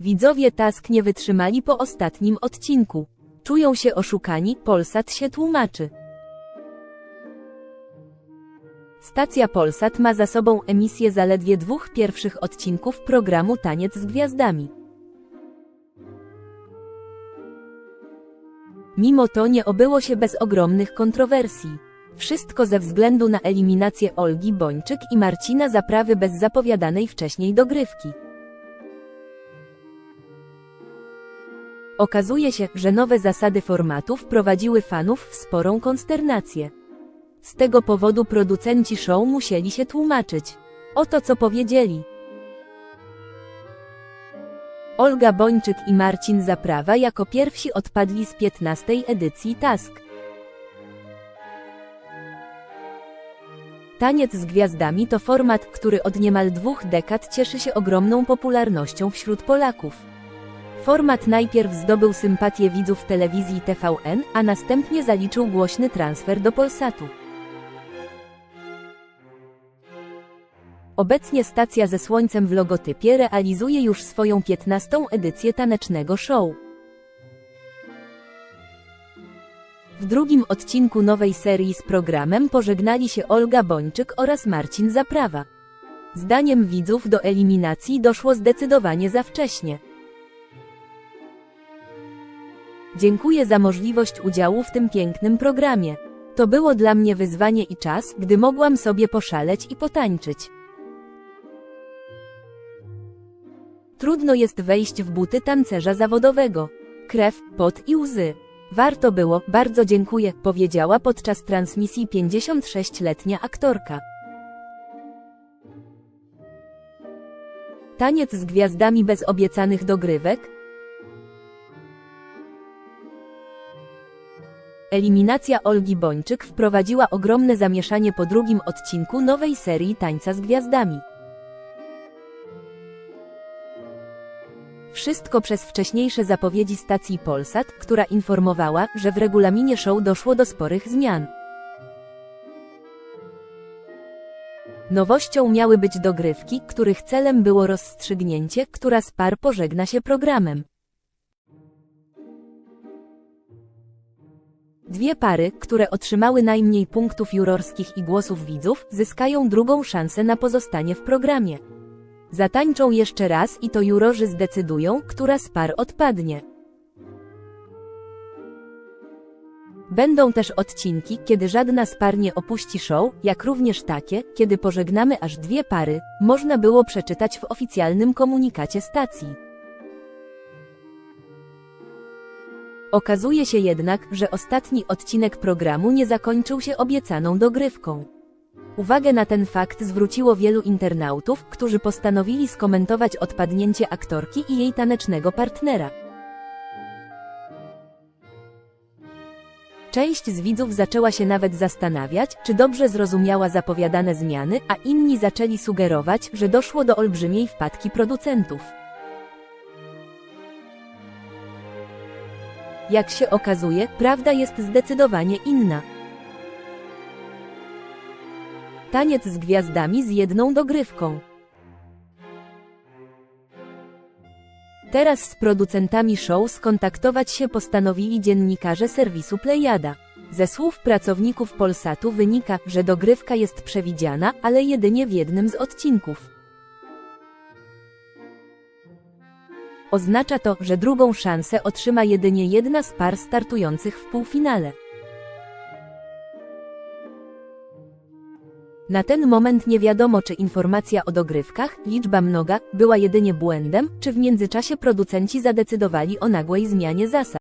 Widzowie Task nie wytrzymali po ostatnim odcinku. Czują się oszukani, Polsat się tłumaczy. Stacja Polsat ma za sobą emisję zaledwie dwóch pierwszych odcinków programu Taniec z Gwiazdami. Mimo to nie obyło się bez ogromnych kontrowersji. Wszystko ze względu na eliminację Olgi Bończyk i Marcina Zaprawy bez zapowiadanej wcześniej dogrywki. Okazuje się, że nowe zasady formatu wprowadziły fanów w sporą konsternację. Z tego powodu producenci show musieli się tłumaczyć. Oto co powiedzieli. Olga Bończyk i Marcin Zaprawa jako pierwsi odpadli z 15 edycji Task. Taniec z gwiazdami to format, który od niemal dwóch dekad cieszy się ogromną popularnością wśród Polaków. Format najpierw zdobył sympatię widzów telewizji TVN, a następnie zaliczył głośny transfer do Polsatu. Obecnie stacja ze słońcem w logotypie realizuje już swoją 15. edycję tanecznego show. W drugim odcinku nowej serii z programem pożegnali się Olga Bończyk oraz Marcin Zaprawa. Zdaniem widzów do eliminacji doszło zdecydowanie za wcześnie. Dziękuję za możliwość udziału w tym pięknym programie. To było dla mnie wyzwanie i czas, gdy mogłam sobie poszaleć i potańczyć. Trudno jest wejść w buty tancerza zawodowego. Krew, pot i łzy. Warto było, bardzo dziękuję, powiedziała podczas transmisji 56-letnia aktorka. Taniec z gwiazdami bez obiecanych dogrywek? Eliminacja Olgi Bończyk wprowadziła ogromne zamieszanie po drugim odcinku nowej serii Tańca z Gwiazdami. Wszystko przez wcześniejsze zapowiedzi stacji Polsat, która informowała, że w regulaminie show doszło do sporych zmian. Nowością miały być dogrywki, których celem było rozstrzygnięcie, która z par pożegna się programem. Dwie pary, które otrzymały najmniej punktów jurorskich i głosów widzów, zyskają drugą szansę na pozostanie w programie. Zatańczą jeszcze raz i to jurorzy zdecydują, która z par odpadnie. Będą też odcinki, kiedy żadna z par nie opuści show, jak również takie, kiedy pożegnamy aż dwie pary, można było przeczytać w oficjalnym komunikacie stacji. Okazuje się jednak, że ostatni odcinek programu nie zakończył się obiecaną dogrywką. Uwagę na ten fakt zwróciło wielu internautów, którzy postanowili skomentować odpadnięcie aktorki i jej tanecznego partnera. Część z widzów zaczęła się nawet zastanawiać, czy dobrze zrozumiała zapowiadane zmiany, a inni zaczęli sugerować, że doszło do olbrzymiej wpadki producentów. Jak się okazuje, prawda jest zdecydowanie inna. Taniec z gwiazdami z jedną dogrywką. Teraz z producentami show skontaktować się postanowili dziennikarze serwisu Plejada. Ze słów pracowników Polsatu wynika, że dogrywka jest przewidziana, ale jedynie w jednym z odcinków. Oznacza to, że drugą szansę otrzyma jedynie jedna z par startujących w półfinale. Na ten moment nie wiadomo, czy informacja o dogrywkach, liczba mnoga, była jedynie błędem, czy w międzyczasie producenci zadecydowali o nagłej zmianie zasad.